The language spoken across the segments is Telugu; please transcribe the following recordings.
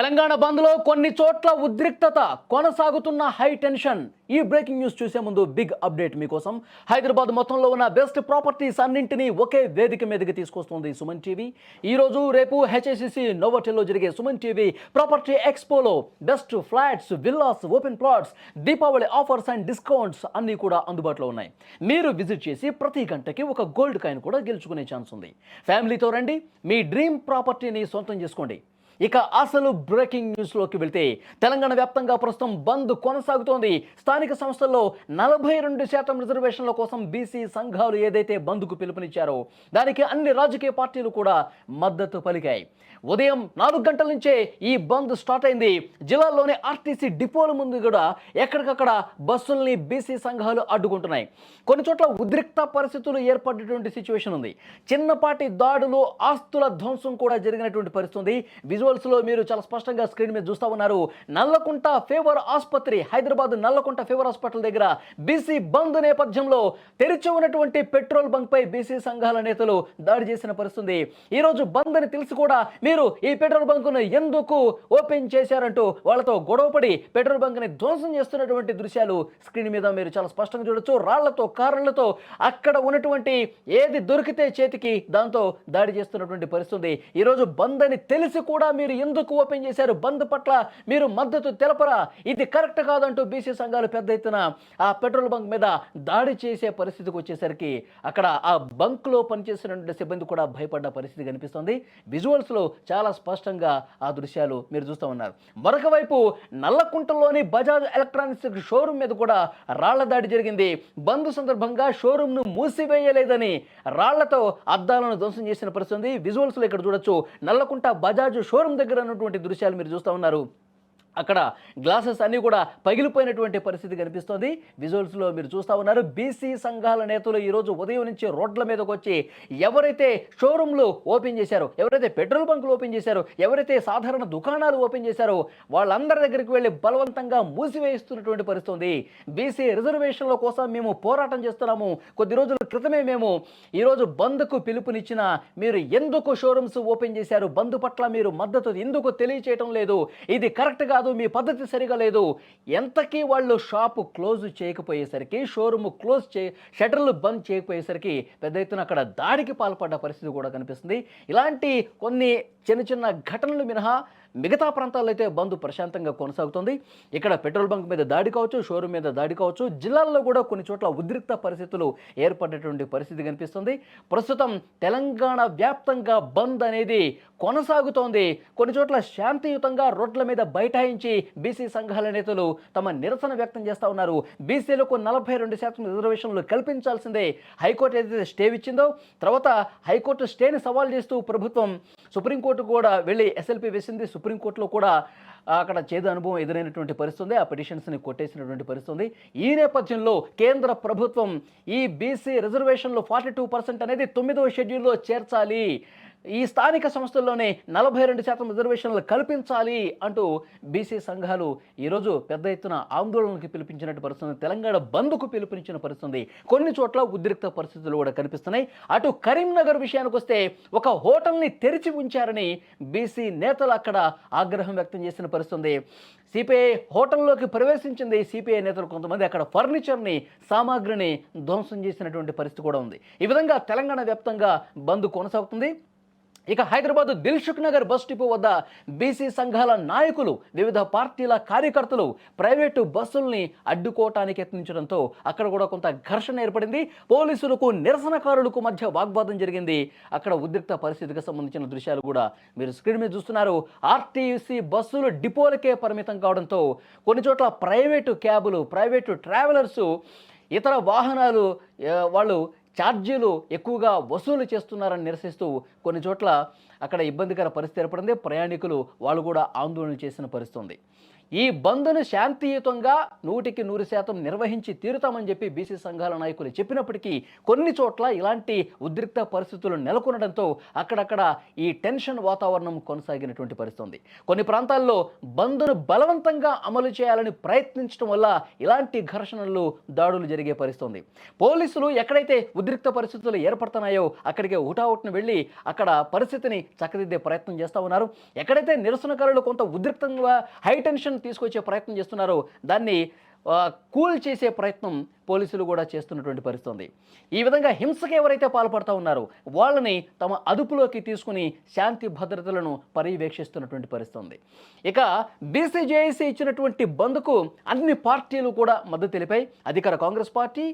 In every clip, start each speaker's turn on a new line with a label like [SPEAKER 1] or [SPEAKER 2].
[SPEAKER 1] తెలంగాణ బంద్లో కొన్ని చోట్ల ఉద్రిక్తత కొనసాగుతున్న హై టెన్షన్. ఈ బ్రేకింగ్ న్యూస్ చూసే ముందు బిగ్ అప్డేట్ మీకోసం. హైదరాబాద్ మొత్తంలో ఉన్న బెస్ట్ ప్రాపర్టీస్ అన్నింటినీ ఒకే వేదిక మీదకి తీసుకొస్తుంది సుమన్ టీవీ. ఈ రోజు రేపు హెచ్ఎస్సిసి నోవోటెల్లో జరిగే Suman TV property ఎక్స్పోలో best flats villas open plots Deepavali offers and discounts అన్నీ కూడా అందుబాటులో ఉన్నాయి. మీరు విజిట్ చేసి ప్రతి గంటకి ఒక గోల్డ్ కాయిన్ కూడా గెలుచుకునే ఛాన్స్ ఉంది. ఫ్యామిలీతో రండి. మీ డ్రీమ్ ప్రాపర్టీని సొంతం చేసుకోండి. ఇక అసలు బ్రేకింగ్ న్యూస్లోకి వెళ్తే తెలంగాణ వ్యాప్తంగా ప్రస్తుతం బంద్ కొనసాగుతోంది. స్థానిక సంస్థల్లో నలభై రెండు శాతం రిజర్వేషన్ల కోసం బీసీ సంఘాలు ఏదైతే బంద్కు పిలుపునిచ్చారో దానికి అన్ని రాజకీయ పార్టీలు కూడా మద్దతు పలికాయి. ఉదయం నాలుగు గంటల నుంచే ఈ బంద్ స్టార్ట్ అయింది. జిల్లాలోని ఆర్టీసీ డిపోల ముందు కూడా ఎక్కడికక్కడ బస్సుల్ని బీసీ సంఘాలు అడ్డుకుంటున్నాయి. కొన్ని చోట్ల ఉద్రిక్త పరిస్థితులు ఏర్పడినటువంటి సిచ్యువేషన్ ఉంది. చిన్నపాటి దాడులు ఆస్తుల ధ్వంసం కూడా జరిగినటువంటి పరిస్థితి ఉంది. విజువల్స్లో మీరు చాలా స్పష్టంగా స్క్రీన్ మీద చూస్తూ ఉన్నారు. నల్లకుంట ఫేవర్ ఆసుపత్రి హైదరాబాద్ నల్లకుంట ఫేవర్ హాస్పిటల్ దగ్గర బీసీ బంద్ నేపథ్యంలో తెరిచి ఉన్నటువంటి పెట్రోల్ బంక్ పై బీసీ సంఘాల నేతలు దాడి చేసిన పరిస్థితుంది ఈరోజు ఈ రోజు బంద్ అని తెలిసి కూడా మీరు ఈ పెట్రోల్ బంకును ఎందుకు ఓపెన్ చేశారంటూ వాళ్ళతో గొడవపడి పెట్రోల్ బంక్ని ధ్వంసం చేస్తున్నటువంటి దృశ్యాలు స్క్రీన్ మీద మీరు చాలా స్పష్టంగా చూడొచ్చు. రాళ్ళతో కారణలతో అక్కడ ఉన్నటువంటి ఏది దొరికితే చేతికి దాంతో దాడి చేస్తున్నటువంటి పరిస్థితుంది ఈరోజు బంద్ అని తెలిసి కూడా మీరు ఎందుకు ఓపెన్ చేశారు? బంద్ పట్ల మీరు మద్దతు తెలపరా? ఇది కరెక్ట్ కాదంటూ బీసీ సంఘాలు పెద్ద ఎత్తున ఆ పెట్రోల్ బంక్ మీద దాడి చేసే పరిస్థితికి వచ్చేసరికి అక్కడ ఆ బంక్లో పనిచేసినటువంటి సిబ్బంది కూడా భయపడ్డ పరిస్థితి కనిపిస్తుంది. విజువల్స్లో చాలా స్పష్టంగా ఆ దృశ్యాలు మీరు చూస్తూ ఉన్నారు. మరొక వైపు నల్లకుంటలోని బజాజ్ ఎలక్ట్రానిక్స్ షోరూమ్ మీద కూడా రాళ్ళ దాడి జరిగింది. బంద్ సందర్భంగా షోరూమ్ను మూసివేయలేదని రాళ్ళతో అద్దాలను ధ్వంసం చేసిన పరిస్థితి ఉంది. విజువల్స్లో ఇక్కడ చూడొచ్చు. నల్లకుంట బజాజ్ షోరూమ్ దగ్గర ఉన్నటువంటి దృశ్యాలు మీరు చూస్తూ ఉన్నారు. అక్కడ గ్లాసెస్ అన్నీ కూడా పగిలిపోయినటువంటి పరిస్థితి కనిపిస్తోంది. విజువల్స్లో మీరు చూస్తూ ఉన్నారు. బీసీ సంఘాల నేతలు ఈరోజు ఉదయం నుంచి రోడ్ల మీదకి వచ్చి ఎవరైతే షోరూమ్లు ఓపెన్ చేశారో ఎవరైతే పెట్రోల్ బంకులు ఓపెన్ చేశారో ఎవరైతే సాధారణ దుకాణాలు ఓపెన్ చేశారో వాళ్ళందరి దగ్గరికి వెళ్ళి బలవంతంగా మూసివేస్తున్నటువంటి పరిస్థితి ఉంది. బీసీ రిజర్వేషన్ల కోసం మేము పోరాటం చేస్తున్నాము. కొద్ది రోజులు క్రితమే మేము ఈరోజు బంద్కు పిలుపునిచ్చిన మీరు ఎందుకు షోరూమ్స్ ఓపెన్ చేశారు? బంద్ పట్ల మీరు మద్దతు ఎందుకు తెలియచేయటం లేదు? ఇది కరెక్ట్ కాదు మీ పద్ధతి సరిగా లేదు. ఎంతకీ వాళ్ళు షాపు క్లోజ్ చేయకపోయేసరికి షోరూమ్ క్లోజ్ చే షటర్లు బంద్ చేయకపోయేసరికి పెద్ద ఎత్తున అక్కడ దాడికి పాల్పడ్డ పరిస్థితి కూడా కనిపిస్తుంది. ఇలాంటి కొన్ని చిన్న చిన్న ఘటనలు మినహా మిగతా ప్రాంతాల్లో అయితే బంద్ ప్రశాంతంగా కొనసాగుతుంది. ఇక్కడ పెట్రోల్ బంక్ మీద దాడి కావచ్చు షోరూమ్ మీద దాడి కావచ్చు జిల్లాల్లో కూడా కొన్ని చోట్ల ఉద్రిక్త పరిస్థితులు ఏర్పడేటువంటి పరిస్థితి కనిపిస్తుంది. ప్రస్తుతం తెలంగాణ వ్యాప్తంగా బంద్ అనేది కొనసాగుతోంది. కొన్ని చోట్ల శాంతియుతంగా రోడ్ల మీద బైఠాయించి బీసీ సంఘాల నేతలు తమ నిరసన వ్యక్తం చేస్తూ ఉన్నారు. బీసీలకు నలభై రెండు శాతం రిజర్వేషన్లు కల్పించాల్సిందే. హైకోర్టు ఏదైతే స్టే ఇచ్చిందో తర్వాత హైకోర్టు స్టేని సవాల్ చేస్తూ ప్రభుత్వం సుప్రీంకోర్టు కూడా వెళ్ళి ఎస్ఎల్పి వేసింది. సుప్రీంకోర్టులో కూడా అక్కడ చేదు అనుభవం ఎదురైనటువంటి పరిస్థితుంది. ఆ పిటిషన్స్ని కొట్టేసినటువంటి పరిస్థితుంది. ఈ నేపథ్యంలో కేంద్ర ప్రభుత్వం ఈ బీసీ రిజర్వేషన్లో ఫార్టీ టూ పర్సెంట్ అనేది తొమ్మిదవ షెడ్యూల్లో చేర్చాలి. ఈ స్థానిక సంస్థల్లోనే నలభై రెండు శాతం రిజర్వేషన్లు కల్పించాలి అంటూ బీసీ సంఘాలు ఈరోజు పెద్ద ఎత్తున ఆందోళనకి పిలిపించినట్టు పరిస్థితుంది. తెలంగాణ బంద్కు పిలుపునిచ్చిన పరిస్థితుంది. కొన్ని చోట్ల ఉద్రిక్త పరిస్థితులు కూడా కనిపిస్తున్నాయి. అటు కరీంనగర్ విషయానికి వస్తే ఒక హోటల్ని తెరిచి ఉంచారని బీసీ నేతలు అక్కడ ఆగ్రహం వ్యక్తం చేసిన పరిస్థితుంది. సిపిఐ హోటల్లోకి ప్రవేశించింది సిపిఐ నేతలు కొంతమంది. అక్కడ ఫర్నిచర్ని సామాగ్రిని ధ్వంసం చేసినటువంటి పరిస్థితి కూడా ఉంది. ఈ విధంగా తెలంగాణ వ్యాప్తంగా బంద్ కొనసాగుతుంది. ఇక హైదరాబాద్ దిల్షుక్ నగర్ బస్ డిపో వద్ద బీసీ సంఘాల నాయకులు వివిధ పార్టీల కార్యకర్తలు ప్రైవేటు బస్సుల్ని అడ్డుకోవటానికి యత్నించడంతో అక్కడ కూడా కొంత ఘర్షణ ఏర్పడింది. పోలీసులకు నిరసనకారులకు మధ్య వాగ్వాదం జరిగింది. అక్కడ ఉద్రిక్త పరిస్థితికి సంబంధించిన దృశ్యాలు కూడా మీరు స్క్రీన్ మీద చూస్తున్నారు. ఆర్టీసీ బస్సులు డిపోలకే పరిమితం కావడంతో కొన్ని చోట్ల ప్రైవేటు క్యాబులు ప్రైవేటు ట్రావెలర్సు ఇతర వాహనాలు వాళ్ళు ఛార్జీలు ఎక్కువగా వసూలు చేస్తున్నారని నిరసిస్తూ కొన్ని చోట్ల అక్కడ ఇబ్బందికర పరిస్థితి ఏర్పడింది. ప్రయాణికులు వాళ్ళు కూడా ఆందోళన చేసిన పరిస్థితి ఉంది. ఈ బంద్ను శాంతియుతంగా నూటికి నూరు శాతం నిర్వహించి తీరుతామని చెప్పి బీసీ సంఘాల నాయకులు చెప్పినప్పటికీ కొన్ని చోట్ల ఇలాంటి ఉద్రిక్త పరిస్థితులు నెలకొనడంతో అక్కడక్కడ ఈ టెన్షన్ వాతావరణం కొనసాగినటువంటి పరిస్థితి ఉంది కొన్ని ప్రాంతాల్లో బంద్ను బలవంతంగా అమలు చేయాలని ప్రయత్నించడం వల్ల ఇలాంటి ఘర్షణలు దాడులు జరిగే పరిస్థితి ఉంది పోలీసులు ఎక్కడైతే ఉద్రిక్త పరిస్థితులు ఏర్పడుతున్నాయో అక్కడికి హుటాహుటిన వెళ్ళి అక్కడ పరిస్థితిని చక్కదిద్దే ప్రయత్నం చేస్తూ ఉన్నారు. ఎక్కడైతే నిరసనకారులు కొంత ఉద్రిక్తంగా హై టెన్షన్ తీసుకొచ్చే ప్రయత్నం చేస్తున్నారో. దాన్ని కూల్ చేసే ప్రయత్నం పోలీసులు కూడా చేస్తున్నటువంటి పరిస్థితుంది. ఈ విధంగా హింసకు ఎవరైతే పాల్పడుతూ ఉన్నారో వాళ్ళని తమ అదుపులోకి తీసుకుని శాంతి భద్రతలను పర్యవేక్షిస్తున్నటువంటి పరిస్థితుంది. ఇక బీసీజేఏసీ ఇచ్చినటువంటి బంద్కు అన్ని పార్టీలు కూడా మద్దతు తెలిపాయి. అధికార కాంగ్రెస్ పార్టీ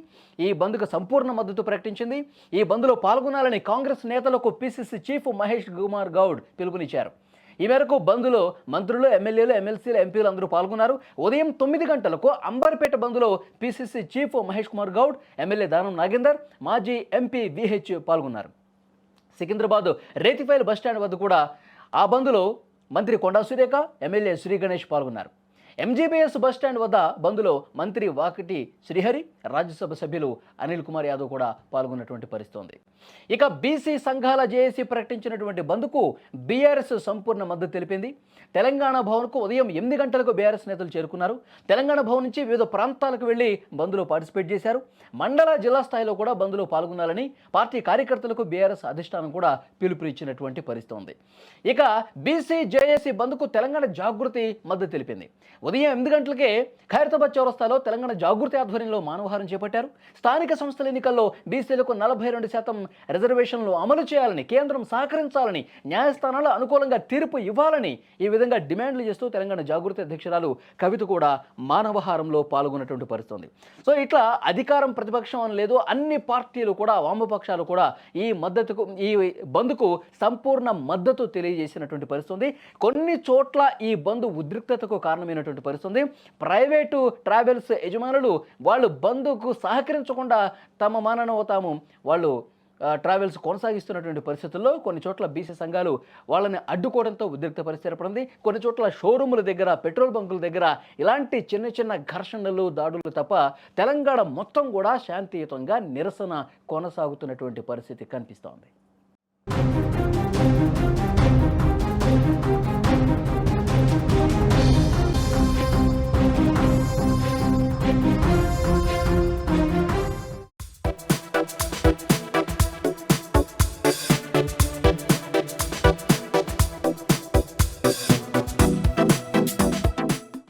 [SPEAKER 1] ఈ బంద్కు సంపూర్ణ మద్దతు ప్రకటించింది. ఈ బంద్లో పాల్గొనాలని కాంగ్రెస్ నేతలకు పిసిసి చీఫ్ మహేష్ కుమార్ గౌడ్ పిలుపునిచ్చారు. ఈ మేరకు బంద్లో మంత్రులు ఎమ్మెల్యేలు ఎమ్మెల్సీలు ఎంపీలు అందరూ పాల్గొన్నారు. ఉదయం తొమ్మిది గంటలకు Amberpet బంద్లో PCC chief Mahesh Kumar Goud MLA Danam Nagender మాజీ ఎంపీ విహెచ్ పాల్గొన్నారు. సికింద్రాబాద్ రేతిఫైల్ బస్టాండ్ వద్ద కూడా ఆ బంద్లో మంత్రి కొండా సురేఖ ఎమ్మెల్యే శ్రీ గణేష్ పాల్గొన్నారు. ఎంజీబీఎస్ బస్టాండ్ వద్ద బంద్లో మంత్రి వాకిటి శ్రీహరి రాజ్యసభ సభ్యులు అనిల్ కుమార్ యాదవ్ కూడా పాల్గొన్నటువంటి పరిస్థితి ఉంది. ఇక బీసీ సంఘాల జేఏసీ ప్రకటించినటువంటి బంద్కు బీఆర్ఎస్ సంపూర్ణ మద్దతు తెలిపింది. తెలంగాణ భవన్కు ఉదయం ఎనిమిది గంటలకు బీఆర్ఎస్ నేతలు చేరుకున్నారు. తెలంగాణ భవన్ నుంచి వివిధ ప్రాంతాలకు వెళ్ళి బంద్లో పార్టిసిపేట్ చేశారు. మండల జిల్లా స్థాయిలో కూడా బంద్లో పాల్గొనాలని పార్టీ కార్యకర్తలకు బీఆర్ఎస్ అధిష్టానం కూడా పిలుపునిచ్చినటువంటి పరిస్థితి ఉంది. ఇక బీసీ జేఏసీ బంద్కు తెలంగాణ జాగృతి మద్దతు తెలిపింది. ఉదయం ఎనిమిది గంటలకే ఖైరతాబాద్ చౌరస్తాలో తెలంగాణ జాగృతి ఆధ్వర్యంలో మానవహారం చేపట్టారు. స్థానిక సంస్థల ఎన్నికల్లో బీసీలకు నలభై రెండు శాతం రిజర్వేషన్లు అమలు చేయాలని కేంద్రం సహకరించాలని న్యాయస్థానాలు అనుకూలంగా తీర్పు ఇవ్వాలని ఈ విధంగా డిమాండ్లు చేస్తూ తెలంగాణ జాగృతి అధ్యక్షురాలు కవిత కూడా మానవహారంలో పాల్గొన్నటువంటి పరిస్థితుంది. సో ఇట్లా అధికారం ప్రతిపక్షం అని లేదు అన్ని పార్టీలు కూడా వామపక్షాలు కూడా ఈ మద్దతుకు ఈ బంద్కు సంపూర్ణ మద్దతు తెలియజేసినటువంటి పరిస్థితుంది. కొన్ని చోట్ల ఈ బంద్ ఉద్రిక్తతకు కారణమైనటువంటి పరిస్థితుంది. ప్రైవేటు ట్రావెల్స్ యజమానులు వాళ్ళు బంద్కు సహకరించకుండా తమ మానవ తాము వాళ్ళు ట్రావెల్స్ కొనసాగిస్తున్నటువంటి పరిస్థితుల్లో కొన్ని చోట్ల బీసీ సంఘాలు వాళ్ళని అడ్డుకోవడంతో ఉద్రిక్త పరిస్థితి ఏర్పడింది. కొన్ని చోట్ల షోరూముల దగ్గర పెట్రోల్ బంకుల దగ్గర ఇలాంటి చిన్న చిన్న ఘర్షణలు దాడులు తప్ప తెలంగాణ మొత్తం కూడా శాంతియుతంగా నిరసన కొనసాగుతున్నటువంటి పరిస్థితి కనిపిస్తోంది.